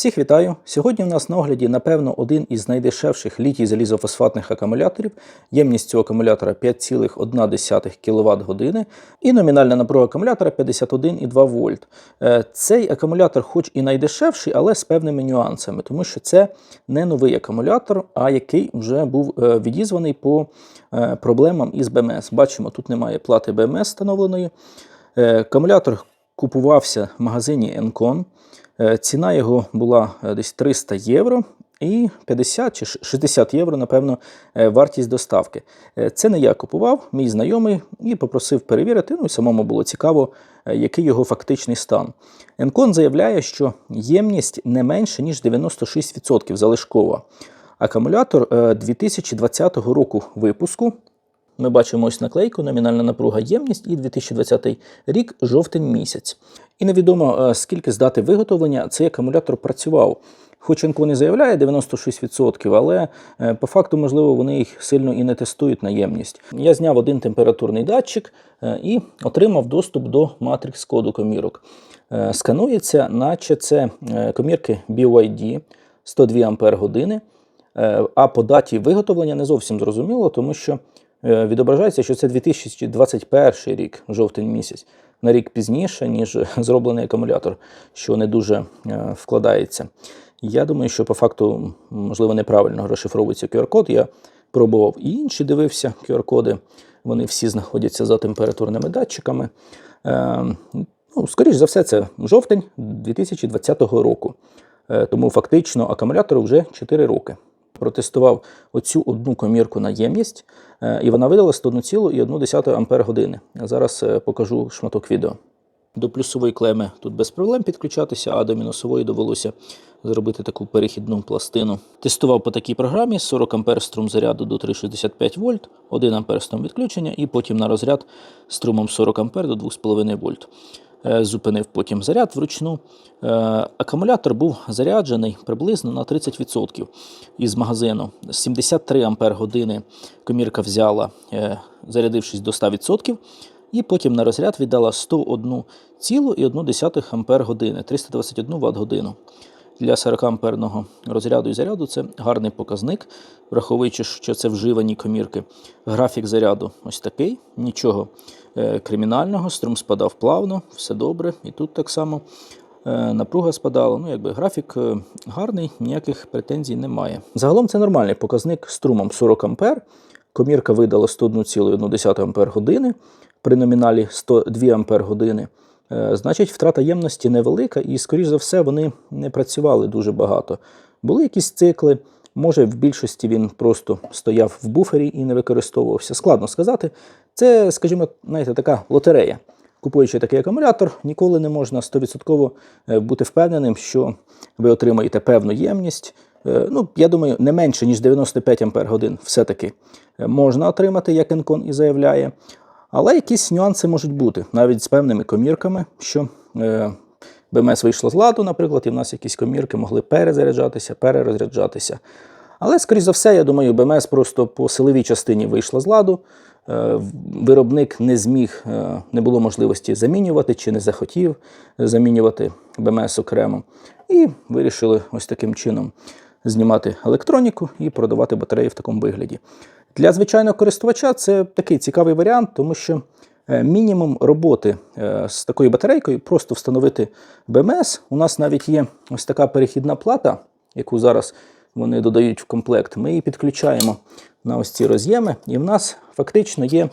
Всіх вітаю! Сьогодні у нас на огляді, напевно, один із найдешевших літій залізофосфатних акумуляторів. Ємність цього акумулятора 5,1 кВт години і номінальна напруга акумулятора 51,2 вольт. Е, Цей акумулятор, хоч і найдешевший, але з певними нюансами, тому що це не новий акумулятор, а який вже був е, відізваний по е, проблемам із БМС. Бачимо, тут немає плати БМС встановленої. Акумулятор купувався в магазині Encon. Е, Ціна його була е, десь 300 євро і 50 чи 60 євро, напевно, е, вартість доставки. Це не я купував, мій знайомий, і попросив перевірити. Ну і самому було цікаво, який його фактичний стан. Енкон заявляє, що ємність не менше, ніж 96% залишкова. Акумулятор е, 2020 року випуску. Ми бачимо ось наклейку, номінальна напруга ємність і 2020 рік, жовтень місяць. І невідомо, е, скільки з дати виготовлення цей акумулятор працював. Хоч Енко не заявляє 96%, але е, по факту, можливо, вони їх сильно і не тестують на ємність. Я зняв один температурний датчик е, і отримав доступ до матрикс коду комірок. Сканується, наче це комірки BYD 102 Ампер години. А по даті виготовлення не зовсім зрозуміло, тому що відображається, що це 2021 рік, жовтень місяць, на рік пізніше, ніж зроблений акумулятор, що не дуже е, вкладається. Я думаю, що по факту, можливо, неправильно розшифровується QR-код. Я пробував і інші дивився QR-коди. Вони всі знаходяться за температурними датчиками. Е, ну, скоріш за все, це жовтень 2020 року. Е, Тому фактично акумулятору вже 4 роки. Протестував оцю одну комірку на ємність, е, і вона видала 101,1 Ампер години. Зараз е, покажу шматок відео. До плюсової клеми тут без проблем підключатися, а до мінусової довелося зробити таку перехідну пластину. Тестував по такій програмі 40 А струм заряду до 3,65 вольт, 1 А струм відключення, і потім на розряд струмом 40 А до 2,5 вольт. Е, Зупинив потім заряд вручну. Е, Акумулятор був заряджений приблизно на 30% із магазину. 73 Ампер години комірка взяла, е, зарядившись до 100%. І потім на розряд віддала 101,1 Ампер години, 321 Вт годину. Для 40 амперного розряду і заряду це гарний показник, враховуючи, що це вживані комірки. Графік заряду ось такий, нічого е, кримінального, струм спадав плавно, все добре. І тут так само е, напруга спадала. Ну, якби графік е, гарний, ніяких претензій немає. Загалом це нормальний показник струмом 40 ампер. Комірка видала 101,1 Ампер години при номіналі 102 Ампер години. Е, Значить, втрата ємності невелика, і, скоріш за все, вони не працювали дуже багато. Були якісь цикли, може, в більшості він просто стояв в буфері і не використовувався. Складно сказати. Це, скажімо, знаєте, така лотерея. Купуючи такий акумулятор, ніколи не можна 100% бути впевненим, що ви отримаєте певну ємність. Е, Ну, я думаю, не менше, ніж 95 Ампер годин все-таки е, можна отримати, як Енкон і заявляє. Але якісь нюанси можуть бути, навіть з певними комірками, що е, БМС вийшло з ладу, наприклад, і в нас якісь комірки могли перезаряджатися, перерозряджатися. Але, скоріш за все, я думаю, БМС просто по силовій частині вийшла з ладу. Е, Виробник не зміг, е, не було можливості замінювати чи не захотів замінювати БМС окремо. І вирішили ось таким чином знімати електроніку і продавати батареї в такому вигляді. Для звичайного користувача це такий цікавий варіант, тому що е, мінімум роботи е, з такою батарейкою просто встановити БМС. У нас навіть є ось така перехідна плата, яку зараз вони додають в комплект. Ми її підключаємо на ось ці роз'єми, і в нас фактично є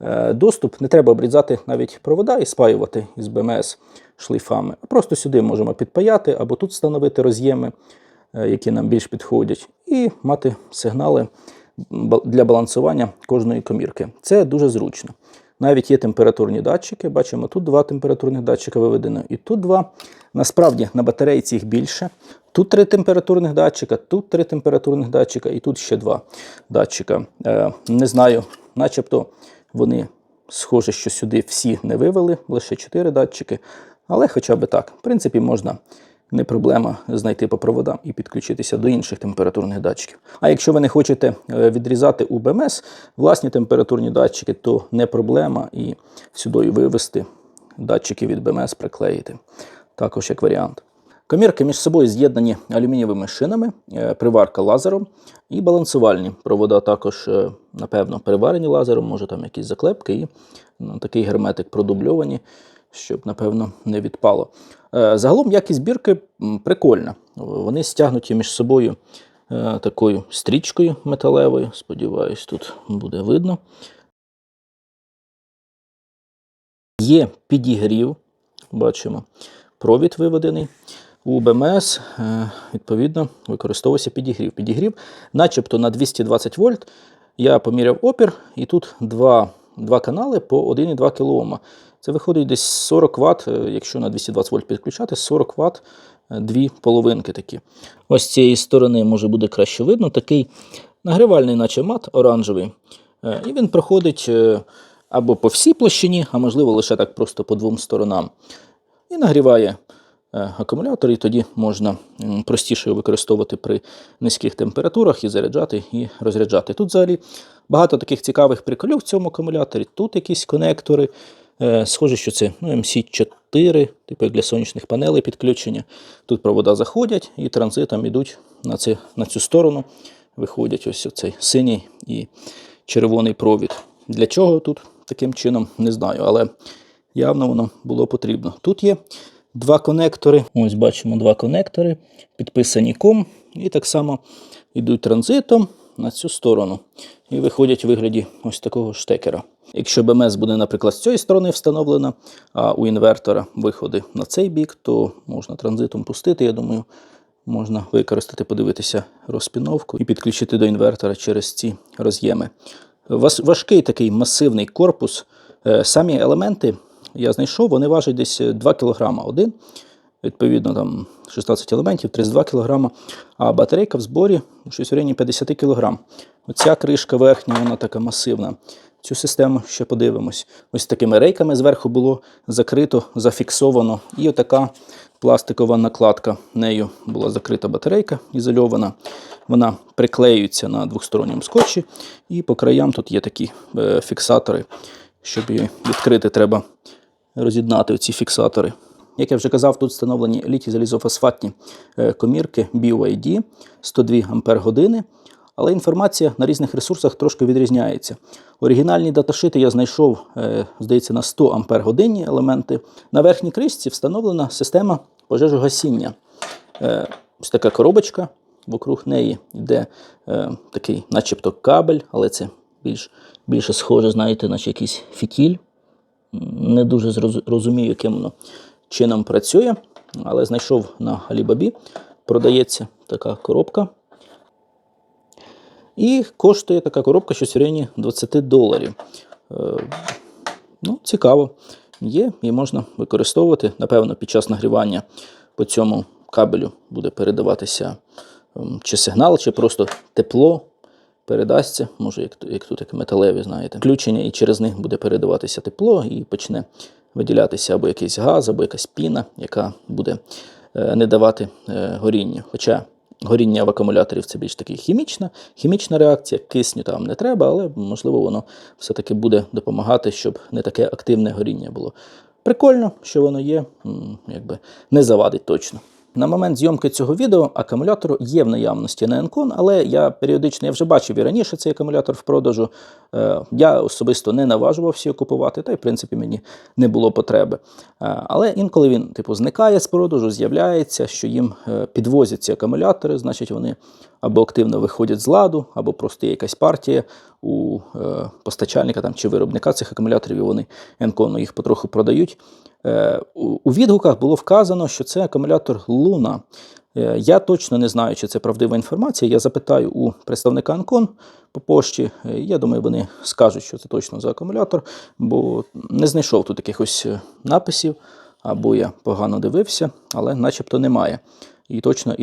е, доступ. Не треба обрізати навіть провода і спаювати із БМС шлейфами. Просто сюди можемо підпаяти або тут встановити роз'єми, які нам більш підходять, і мати сигнали для балансування кожної комірки. Це дуже зручно. Навіть є температурні датчики. Бачимо, тут два температурних датчика виведено, і тут два. Насправді на батарейці їх більше. Тут три температурних датчика, тут три температурних датчика, і тут ще два датчика. Е, не знаю, начебто вони схоже, що сюди всі не вивели, лише чотири датчики. Але хоча б так. В принципі, можна не проблема знайти по проводам і підключитися до інших температурних датчиків. А якщо ви не хочете е, відрізати у БМС власні температурні датчики, то не проблема і сюди вивести датчики від БМС приклеїти. Також як варіант. Комірки між собою з'єднані алюмінієвими шинами, е, приварка лазером і балансувальні. Провода також, е, напевно, переварені лазером, може там якісь заклепки і ну, такий герметик продубльовані, щоб, напевно, не відпало. Е, Загалом якість бірки прикольна. Вони стягнуті між собою е, такою стрічкою металевою. Сподіваюсь, тут буде видно. Є підігрів, бачимо, провід виведений. У БМС, е, відповідно, використовувався підігрів. Підігрів, начебто на 220 вольт. Я поміряв опір, і тут два, два канали по 1,2 кОм. Це виходить десь 40 Вт, е, якщо на 220 вольт підключати, 40 Вт, е, дві половинки такі. Ось з цієї сторони може буде краще видно. Такий нагрівальний, наче мат оранжевий. Е, І він проходить або по всій площині, а можливо лише так просто по двом сторонам. І нагріває акумулятор, і тоді можна простіше використовувати при низьких температурах і заряджати, і розряджати. Тут взагалі багато таких цікавих приколів в цьому акумуляторі. Тут якісь конектори. Е, Схоже, що це ну, MC4, типу як для сонячних панелей підключення. Тут провода заходять і транзитом йдуть на, це, на цю сторону. Виходять ось цей синій і червоний провід. Для чого тут таким чином, не знаю, але явно воно було потрібно. Тут є два конектори. Ось бачимо два конектори, підписані ком, і так само йдуть транзитом на цю сторону. І виходять у вигляді ось такого штекера. Якщо БМС буде, наприклад, з цієї сторони встановлена, а у інвертора виходи на цей бік, то можна транзитом пустити, я думаю, можна використати, подивитися розпіновку і підключити до інвертора через ці роз'єми. Важкий такий масивний корпус. Е, Самі елементи я знайшов, вони важать десь 2 кг один. Відповідно, там 16 елементів, 32 кг, а батарейка в зборі щось в районі 50 кг. Оця кришка верхня, вона така масивна. Цю систему ще подивимось. Ось такими рейками зверху було закрито, зафіксовано. І отака пластикова накладка. Нею була закрита батарейка ізольована. Вона приклеюється на двосторонньому скотчі, і по краям тут є такі е, фіксатори. Щоб її відкрити, треба роз'єднати ці фіксатори. Як я вже казав, тут встановлені літій залізофосфатні е, комірки BYD 102 Ампер. Але інформація на різних ресурсах трошки відрізняється. Оригінальні даташити я знайшов, е, здається, на 100 Ампер елементи. На верхній кришці встановлена система пожежогасіння. Е, Ось така коробочка, вокруг неї йде такий, начебто, кабель, але це більш, більше схоже, знаєте, наче якийсь фітіль. Не дуже розумію, яким воно чином працює, але знайшов на Alibaba. Продається така коробка. І коштує така коробка щось в районі 20 доларів. Е, ну, цікаво. Є і можна використовувати. Напевно, під час нагрівання по цьому кабелю буде передаватися ем, чи сигнал, чи просто тепло передасться. Може, як, як тут як металеві, знаєте, включення, і через них буде передаватися тепло, і почне виділятися або якийсь газ, або якась піна, яка буде е, не давати е, горіння. Хоча горіння в акумуляторів це більш таки хімічна, хімічна реакція, кисню там не треба, але можливо воно все-таки буде допомагати, щоб не таке активне горіння було. Прикольно, що воно є, якби не завадить точно. На момент зйомки цього відео акумулятор є в наявності на Encon, але я періодично я вже бачив і раніше цей акумулятор в продажу. Е, Я особисто не наважувався його купувати, та й в принципі мені не було потреби. Е, Але інколи він типу зникає з продажу, з'являється, що їм е, підвозять ці акумулятори, значить вони або активно виходять з ладу, або просто є якась партія у е, постачальника там, чи виробника цих акумуляторів, і вони Енкону їх потроху продають. Е, у, відгуках було вказано, що це акумулятор Луна. Е, Я точно не знаю, чи це правдива інформація. Я запитаю у представника Анкон по пошті. Я думаю, вони скажуть, що це точно за акумулятор, бо не знайшов тут якихось написів, або я погано дивився, але начебто немає. І точно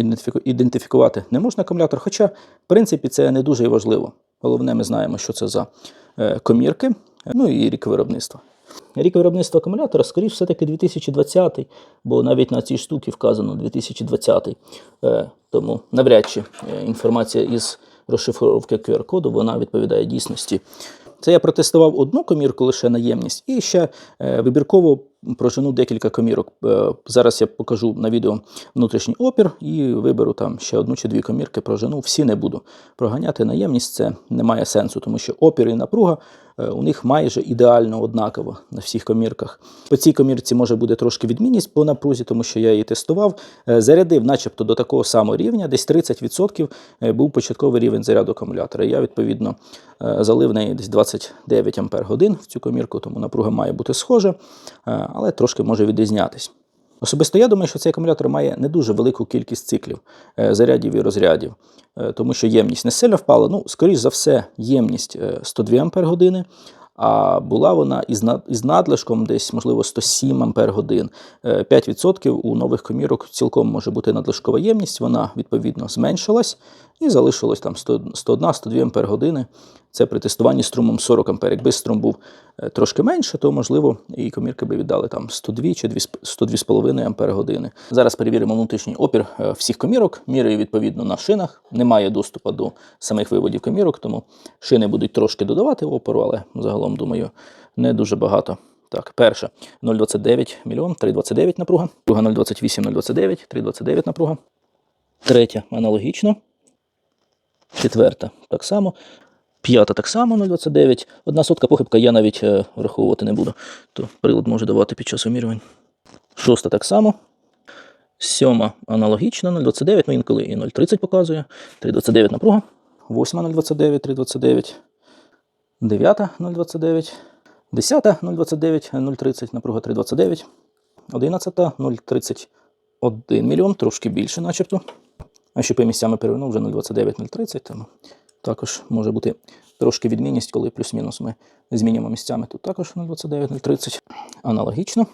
ідентифікувати не можна акумулятор. Хоча, в принципі, це не дуже важливо. Головне, ми знаємо, що це за е, комірки, ну і рік виробництва. Рік виробництва акумулятора, скоріш все-таки 2020, бо навіть на цій штуці вказано 2020. Е, Тому навряд чи е, інформація із розшифровки QR-коду вона відповідає дійсності. Це я протестував одну комірку лише наємність, і ще е, вибірково прожену декілька комірок. Е, Зараз я покажу на відео внутрішній опір і виберу там ще одну чи дві комірки, прожену. Всі не буду проганяти наємність, це не має сенсу, тому що опір і напруга у них майже ідеально однаково на всіх комірках. По цій комірці може буде трошки відмінність по напрузі, тому що я її тестував. Е, Зарядив, начебто, до такого самого рівня, десь 30% е, був початковий рівень заряду акумулятора. Я, відповідно, е, залив неї десь 29 ампер годин в цю комірку, тому напруга має бути схожа, е, але трошки може відрізнятись. Особисто я думаю, що цей акумулятор має не дуже велику кількість циклів, е, зарядів і розрядів, е, тому що ємність не сильно впала. Ну, скоріш за все, ємність е, 102 ампер години, а була вона із, надлишком десь, можливо, 107 ампер годин. Е, 5% у нових комірок цілком може бути надлишкова ємність, вона відповідно зменшилась і залишилось там 101-102 ампер години. Це при тестуванні струмом 40 ампер. Якби струм був е, трошки менше, то можливо і комірки би віддали там 102 чи 102,5 ампер години. Зараз перевіримо внутрішній опір е, всіх комірок. Міряю відповідно на шинах. Немає доступу до самих виводів комірок, тому шини будуть трошки додавати опору, але загалом думаю, не дуже багато. Так, перша 0,29 мільйон, 3,29 напруга. Друга 0,28, 0,29, 3,29 напруга. Третя аналогічно. Четверта так само. П'ята так само 0,29. Одна сотка похибка я навіть е, враховувати не буду. То прилад може давати під час вимірювань. Шоста так само. Сьома аналогічно 0,29, ну інколи і 0,30 показує. 3,29 напруга. Восьма 0,29, 3,29. Дев'ята 0,29. Десята 0,29, 0,30, напруга 3,29. Одинадцята 0,31 мільйон, трошки більше начебто. А ще по місцями перевернув вже 0,29, 0,30. Тому також може бути трошки відмінність, коли плюс-мінус ми змінюємо місцями. Тут також 0,29, 0,30. Аналогічно.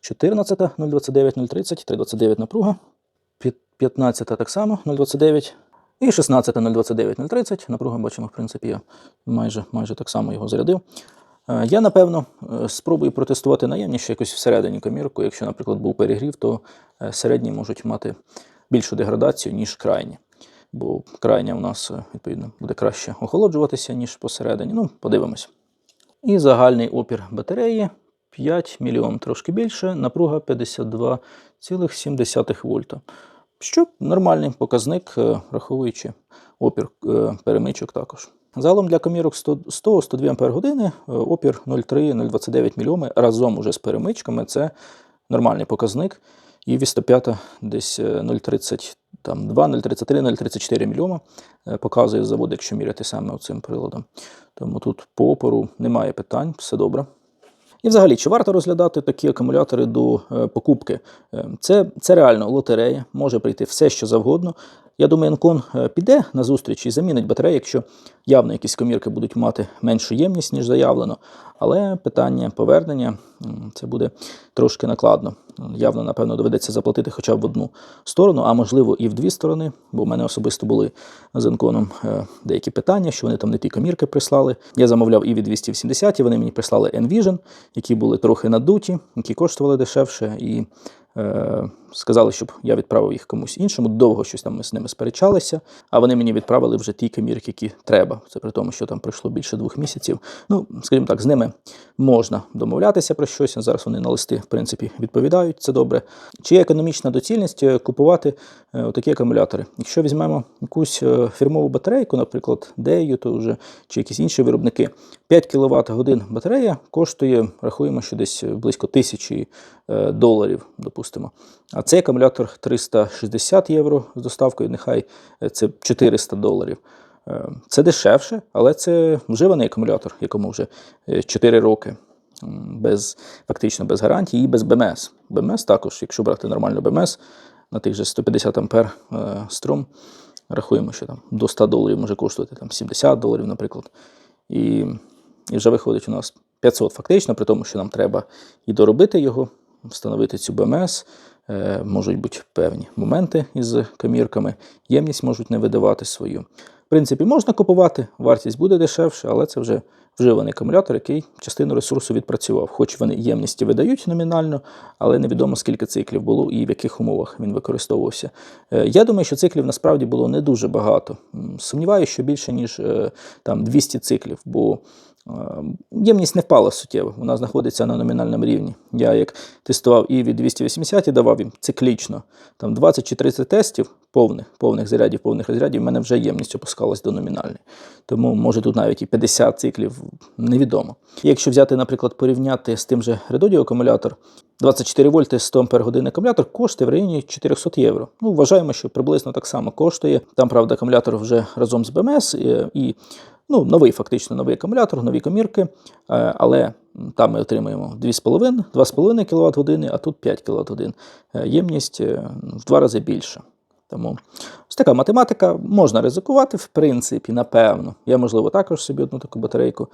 14, 0,29, 0,30, 3,29 напруга. 15 так само, 0,29. І 16, 0,29, 0,30. Напруга бачимо, в принципі, я майже, майже так само його зарядив. Е, Я, напевно, е, спробую протестувати наємніше якось всередині комірку. Якщо, наприклад, був перегрів, то е, середні можуть мати більшу деградацію, ніж крайні. Бо крайня у нас, е, відповідно, буде краще охолоджуватися, ніж посередині. Ну, подивимось. І загальний опір батареї 5 мільйон, трошки більше, напруга 52,7 вольта. Що нормальний показник, е, враховуючи опір е, перемичок також. Загалом для комірок 100-102 Ампер години, е, опір 0,3-0,29 мільйоми разом уже з перемичками це нормальний показник. І V105 десь Там 0,32, 0,33, 0,34 мільйома е, показує завод, якщо міряти саме цим приладом. Тому тут по опору немає питань, все добре. І взагалі, чи варто розглядати такі акумулятори до е, покупки? Е, Це, це реально лотерея, може прийти все, що завгодно. Я думаю, Енкон е, піде на зустріч і замінить батарею, якщо явно якісь комірки будуть мати меншу ємність, ніж заявлено. Але питання повернення це буде трошки накладно. Явно, напевно, доведеться заплатити хоча б в одну сторону, а можливо і в дві сторони, бо в мене особисто були з Енконом е, деякі питання, що вони там не ті комірки прислали. Я замовляв і від 280, і вони мені прислали Envision, які були трохи надуті, які коштували дешевше, і сказали, щоб я відправив їх комусь іншому. Довго щось там ми з ними сперечалися, а вони мені відправили вже ті камірки, які треба. Це при тому, що там пройшло більше двох місяців. Ну, скажімо так, з ними можна домовлятися про щось. Зараз вони на листи, в принципі, відповідають. Це добре. Чи є економічна доцільність е, купувати е, такі акумулятори? Якщо візьмемо якусь е, фірмову батарейку, наприклад, Дею, то вже чи якісь інші виробники, 5 кВт годин батарея коштує, рахуємо, що десь близько тисячі доларів, допустимо. А цей акумулятор 360 євро з доставкою, нехай це 400 доларів. Е, Це дешевше, але це вживаний акумулятор, якому вже 4 роки. Без, фактично без гарантії і без БМС. БМС також, якщо брати нормальну БМС на тих же 150 ампер е, струм, рахуємо, що там до 100 доларів може коштувати там 70 доларів, наприклад. І, і вже виходить у нас 500 фактично, при тому, що нам треба і доробити його, встановити цю БМС. Е, можуть бути певні моменти із комірками, ємність можуть не видавати свою. В принципі, можна купувати, вартість буде дешевше, але це вже вживаний акумулятор, який частину ресурсу відпрацював. Хоч вони ємності видають номінально, але невідомо скільки циклів було і в яких умовах він використовувався. Е, Я думаю, що циклів насправді було не дуже багато. Сумніваюся, що більше, ніж е, там 200 циклів, бо Ємність не впала суттєво, вона знаходиться на номінальному рівні. Я як тестував і від 280 і давав їм циклічно. Там 20 чи 30 тестів повних, повних зарядів, повних розрядів, в мене вже ємність опускалась до номінальної. Тому може тут навіть і 50 циклів, невідомо. Якщо взяти, наприклад, порівняти з тим же Redodio акумулятор, 24 вольти 100 ампер акумулятор коштує в районі 400 євро. Ну, вважаємо, що приблизно так само коштує. Там, правда, акумулятор вже разом з БМС і, і ну, новий, фактично новий акумулятор, нові комірки, е, але там ми отримуємо 2,5 2,5 кВт години, а тут 5 кВт годин. Е, Ємність е, в два рази більша. Тому ось така математика можна ризикувати, в принципі, напевно. Я, можливо, також собі одну таку батарейку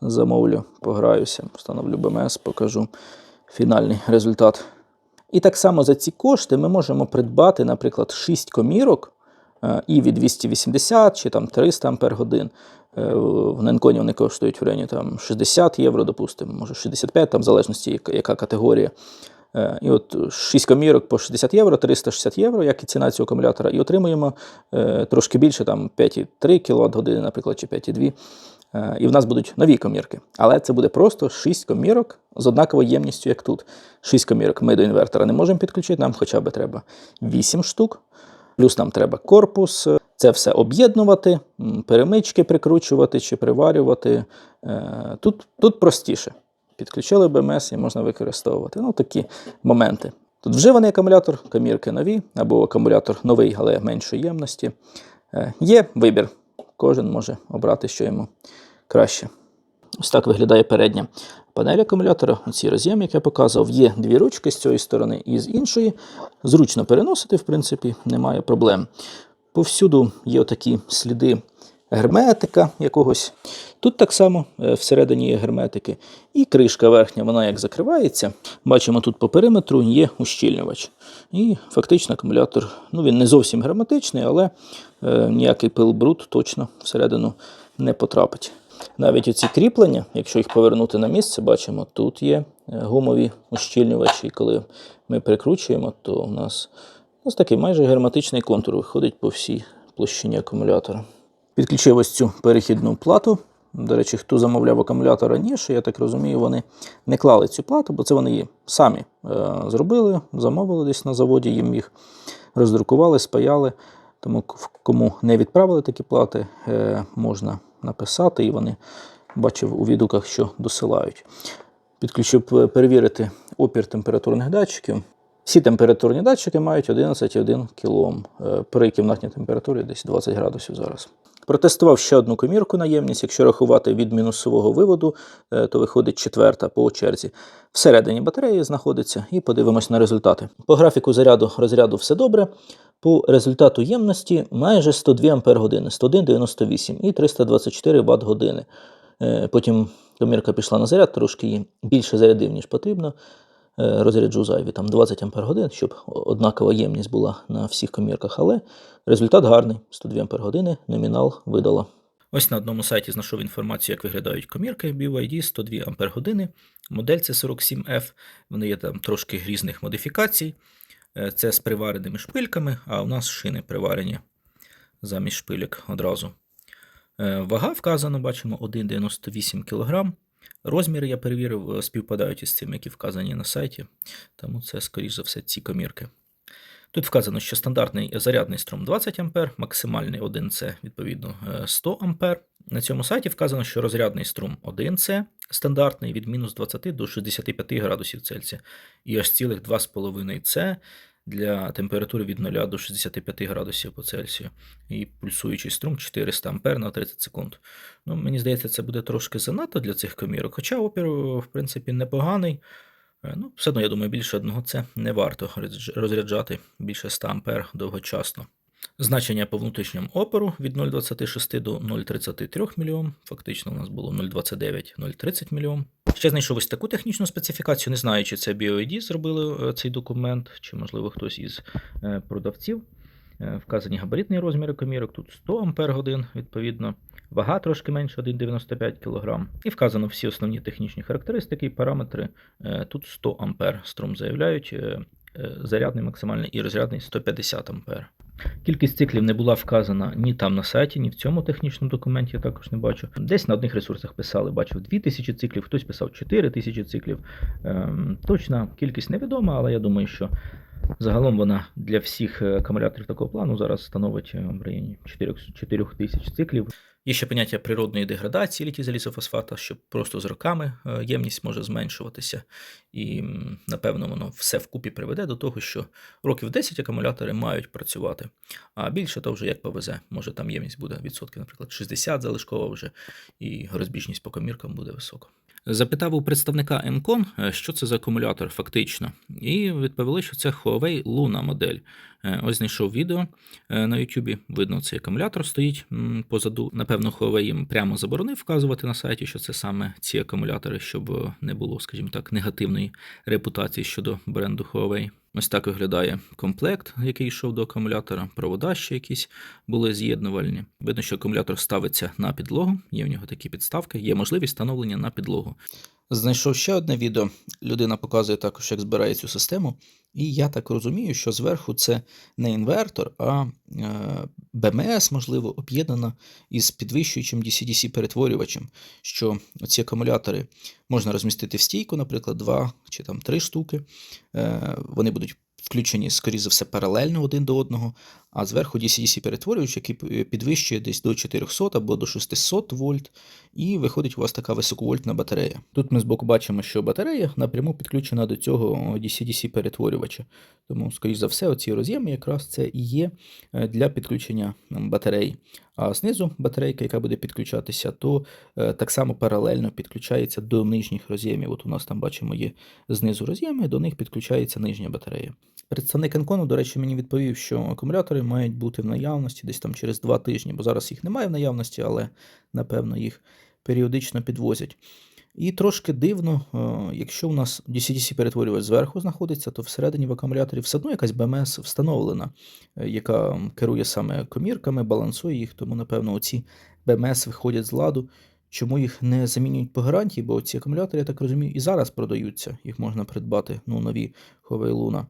замовлю, пограюся, встановлю БМС, покажу фінальний результат. І так само за ці кошти ми можемо придбати, наприклад, 6 комірок і від 280 чи там 300 ампер годин. Е, В Ненконі вони коштують в районі там 60 євро, допустимо, може 65, там в залежності, яка, категорія. Е, І от 6 комірок по 60 євро, 360 євро, як і ціна цього акумулятора, і отримуємо е, трошки більше, там 5,3 кВт години, наприклад, чи 5,2. Е, І в нас будуть нові комірки. Але це буде просто 6 комірок з однаковою ємністю, як тут. 6 комірок ми до інвертора не можемо підключити, нам хоча б треба 8 штук. Плюс нам треба корпус, це все об'єднувати, перемички прикручувати чи приварювати. Е, Тут, тут простіше. Підключили БМС і можна використовувати. Ну, такі моменти. Тут вживаний акумулятор, комірки нові, або акумулятор новий, але меншої ємності. Е, Є вибір. Кожен може обрати, що йому краще. Ось так виглядає передня панель акумулятора. Ці роз'єм, як я показував, є дві ручки з цієї сторони і з іншої. Зручно переносити, в принципі, немає проблем. Повсюду є такі сліди герметика якогось. Тут так само е, всередині є герметики. І кришка верхня, вона як закривається. Бачимо, тут по периметру є ущільнювач. І фактично акумулятор, ну він не зовсім герметичний, але е, ніякий пил бруд точно всередину не потрапить. Навіть оці кріплення, якщо їх повернути на місце, бачимо, тут є е, гумові ущільнювачі. І коли ми прикручуємо, то у нас ось такий майже герметичний контур виходить по всій площині акумулятора. Підключив ось цю перехідну плату. До речі, хто замовляв акумулятор раніше, я так розумію, вони не клали цю плату, бо це вони її самі е, зробили, замовили десь на заводі, їм їх роздрукували, спаяли. Тому кому не відправили такі плати, е, можна написати, і вони бачив у відгуках, що досилають. Підключив е, перевірити опір температурних датчиків. Всі температурні датчики мають 11,1 кОм. Е, При кімнатній температурі десь 20 градусів зараз. Протестував ще одну комірку на ємність. Якщо рахувати від мінусового виводу, е, то виходить четверта по черзі. Всередині батареї знаходиться і подивимось на результати. По графіку заряду розряду все добре. По результату ємності майже 102 Ампер години, 101,98 і 324 Вт години. Потім комірка пішла на заряд, трошки її більше зарядив, ніж потрібно. Е, Розряджу зайві там 20 Ампер годин, щоб однакова ємність була на всіх комірках, але результат гарний. 102 Ампер години, номінал видала. Ось на одному сайті знайшов інформацію, як виглядають комірки BYD 102 Ампер години. Модель це 47F. Вони є там трошки різних модифікацій. Е, Це з привареними шпильками, а у нас шини приварені замість шпилек одразу. Е, Вага вказано, бачимо 1,98 кг. Розміри я перевірив, е, співпадають із цими, які вказані на сайті. Тому це, скоріш за все, ці комірки. Тут вказано, що стандартний зарядний струм 20 А, максимальний 1С, відповідно, е, 100 А. На цьому сайті вказано, що розрядний струм 1С стандартний від мінус 20 до 65 градусів Цельсія. І аж цілих 2,5 С для температури від 0 до 65 градусів по Цельсію. І пульсуючий струм 400 А на 30 секунд. Ну, мені здається, це буде трошки занадто для цих комірок, хоча опір, в принципі, непоганий. Е, Ну, все одно, я думаю, більше одного це не варто розряджати більше 100 А довгочасно. Значення по внутрішньому опору від 0,26 до 0,33 мільйон. Фактично у нас було 0,29-0,30 мільйон. Ще знайшов ось таку технічну специфікацію. Не знаю, чи це BioID зробили е, цей документ, чи, можливо, хтось із е, продавців. Е, Вказані габаритні розміри комірок. Тут 100 Ампер годин, відповідно. Вага трошки менше 1,95 кг. І вказано всі основні технічні характеристики і параметри. Тут 100 Ампер струм заявляють. Зарядний максимальний і розрядний 150 Ампер. Кількість циклів не була вказана ні там на сайті, ні в цьому технічному документі, я також не бачу. Десь на одних ресурсах писали, бачив 2000 циклів, хтось писав 4000 циклів. Ем, точна кількість невідома, але я думаю, що загалом вона для всіх е, акумуляторів такого плану зараз становить е, в районі 4000 циклів. Є ще поняття природної деградації літій залізофосфата, що просто з роками е, ємність може зменшуватися. І напевно воно все вкупі приведе до того, що років 10 акумулятори мають працювати. А більше то вже як повезе. Може там ємність буде відсотків, наприклад, 60 залишкова вже, і розбіжність по коміркам буде висока. Запитав у представника Encon, е, що це за акумулятор фактично, і відповіли, що це Huawei Luna модель. Е, Ось знайшов відео е, на YouTube. Видно, цей акумулятор стоїть позаду. Напевно, Huawei їм прямо заборонив вказувати на сайті, що це саме ці акумулятори, щоб е, не було, скажімо так, негативної репутації щодо бренду Huawei. Ось так виглядає комплект, який йшов до акумулятора. Провода ще якісь були з'єднувальні. Видно, що акумулятор ставиться на підлогу, є в нього такі підставки, є можливість встановлення на підлогу. Знайшов ще одне відео. Людина показує також, як збирає цю систему. І я так розумію, що зверху це не інвертор, а е, БМС, можливо, об'єднана із підвищуючим DC-DC перетворювачем, що ці акумулятори можна розмістити в стійку, наприклад, два чи там три штуки. Е, вони будуть включені, скоріше за все, паралельно один до одного, а зверху DC-DC перетворювач, який підвищує десь до 400 або до 600 вольт, і виходить у вас така високовольтна батарея. Тут ми збоку бачимо, що батарея напряму підключена до цього DC-DC перетворювача. Тому, скоріш за все, оці роз'єми якраз це і є е, для підключення м, батарей. А знизу батарейка, яка буде підключатися, то е, так само паралельно підключається до нижніх роз'ємів. От у нас там бачимо є знизу роз'єми, до них підключається нижня батарея. Представник Енкону, до речі, мені відповів, що акумулятори мають бути в наявності десь там через два тижні, бо зараз їх немає в наявності, але напевно їх періодично підвозять. І трошки дивно, е, якщо у нас DC-DC перетворювач зверху знаходиться, то всередині в акумуляторі все одно якась БМС встановлена, е, яка керує саме комірками, балансує їх, тому, напевно, оці БМС виходять з ладу. Чому їх не замінюють по гарантії? Бо ці акумулятори, я так розумію, і зараз продаються. Їх можна придбати, ну, нові Huawei Luna.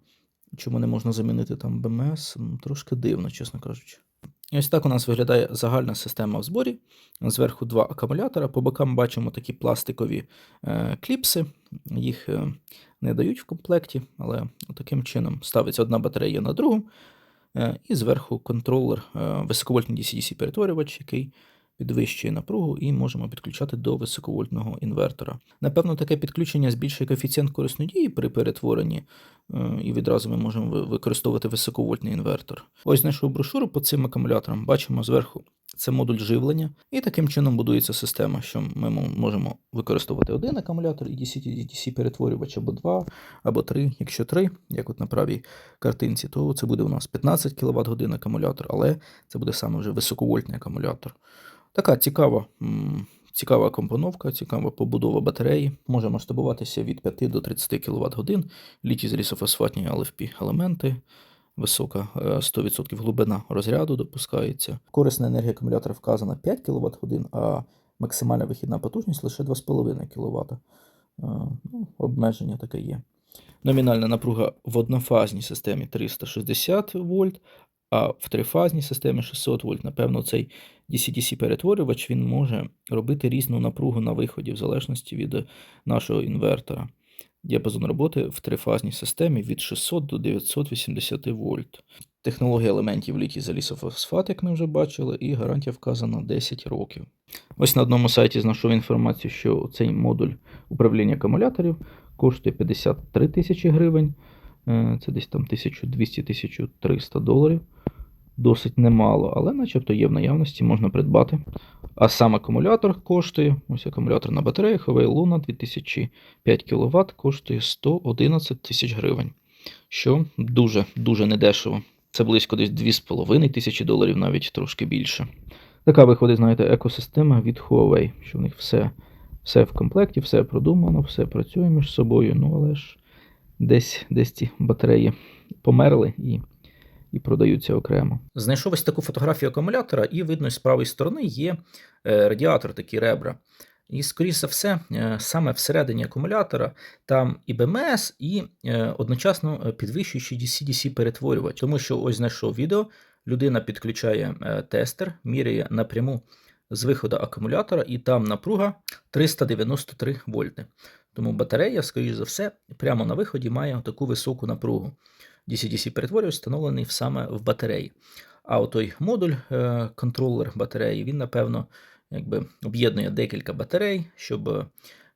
Чому не можна замінити там БМС? Трошки дивно, чесно кажучи. І ось так у нас виглядає загальна система в зборі. Зверху два акумулятора. По бокам бачимо такі пластикові е, кліпси. Їх е, не дають в комплекті, але таким чином ставиться одна батарея на другу. Е, і зверху контролер, високовольтний DC-DC перетворювач, який підвищує напругу і можемо підключати до високовольтного інвертора. Напевно, таке підключення збільшує коефіцієнт корисної дії при перетворенні, е, і відразу ми можемо використовувати високовольтний інвертор. Ось знайшов брошуру по цим акумуляторам. Бачимо зверху це модуль живлення, і таким чином будується система, що ми можемо використовувати один акумулятор і DC-DC перетворювач або два, або три. Якщо три, як от на правій картинці, то це буде у нас 15 кВт годин акумулятор, але це буде саме вже високовольтний акумулятор. Така цікава, цікава компоновка, цікава побудова батареї. Може масштабуватися від 5 до 30 кВт годин, літій залізофосфатні LFP елементи. Висока е, 100% глибина розряду допускається. Корисна енергія акумулятора вказана 5 кВт годин, а максимальна вихідна потужність лише 2,5 кВт. Ну, обмеження таке є. Номінальна напруга в однофазній системі 360 вольт, а в трифазній системі 600 вольт. Напевно, цей DC-DC перетворювач він може робити різну напругу на виході в залежності від нашого інвертора. Діапазон роботи в трифазній системі від 600 до 980 вольт. Технологія елементів літій залізофосфат, як ми вже бачили, і гарантія вказана 10 років. Ось на одному сайті знайшов інформацію, що цей модуль управління акумуляторів коштує 53 тисячі гривень. Е, Це десь там 1200-1300 доларів. Досить немало, але начебто є в наявності, можна придбати. А сам акумулятор коштує, ось акумулятор на батареях Huawei Luna 2005 кВт коштує 111 тисяч гривень, що дуже-дуже недешево. Це близько десь 2,5 тисячі доларів, навіть трошки більше. Така виходить, знаєте, екосистема від Huawei, що в них все, все в комплекті, все продумано, все працює між собою, ну але ж десь, десь ці батареї померли і і продаються окремо. Знайшов ось таку фотографію акумулятора, і видно, з правої сторони є е, радіатор, такі ребра. І, скоріш за все, е, саме всередині акумулятора там і БМС, і е, одночасно підвищуючий DC-DC перетворювач. Тому що ось знайшов відео. людина підключає тестер, міряє напряму з виходу акумулятора, і там напруга 393 вольти. Тому батарея, скоріш за все, прямо на виході має таку високу напругу. DC-DC перетворювач встановлений саме в батареї. А отой модуль, е, контролер батареї, він, напевно, якби об'єднує декілька батарей, щоб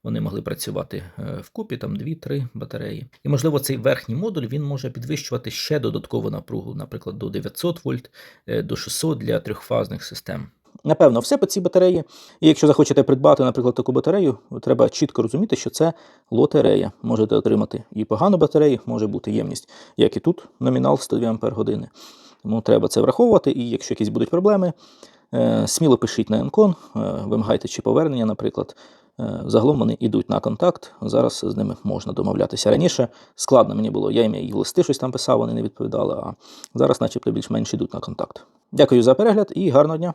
вони могли працювати е, вкупі, там 2-3 батареї. І, можливо, цей верхній модуль він може підвищувати ще додаткову напругу, наприклад, до 900 вольт, е, до 600 для трьохфазних систем. Напевно, все по цій батареї. І якщо захочете придбати, наприклад, таку батарею, треба чітко розуміти, що це лотерея. Можете отримати і погану батарею, може бути ємність, як і тут, номінал 102 Ампер години. Тому треба це враховувати, і якщо якісь будуть проблеми, е, сміло пишіть на Енкон, е, вимагайте чи повернення, наприклад. Е, Загалом вони йдуть на контакт. Зараз з ними можна домовлятися. Раніше складно мені було, я їм і листи щось там писав, вони не відповідали, а зараз, начебто, більш-менш йдуть на контакт. Дякую за перегляд і гарного дня!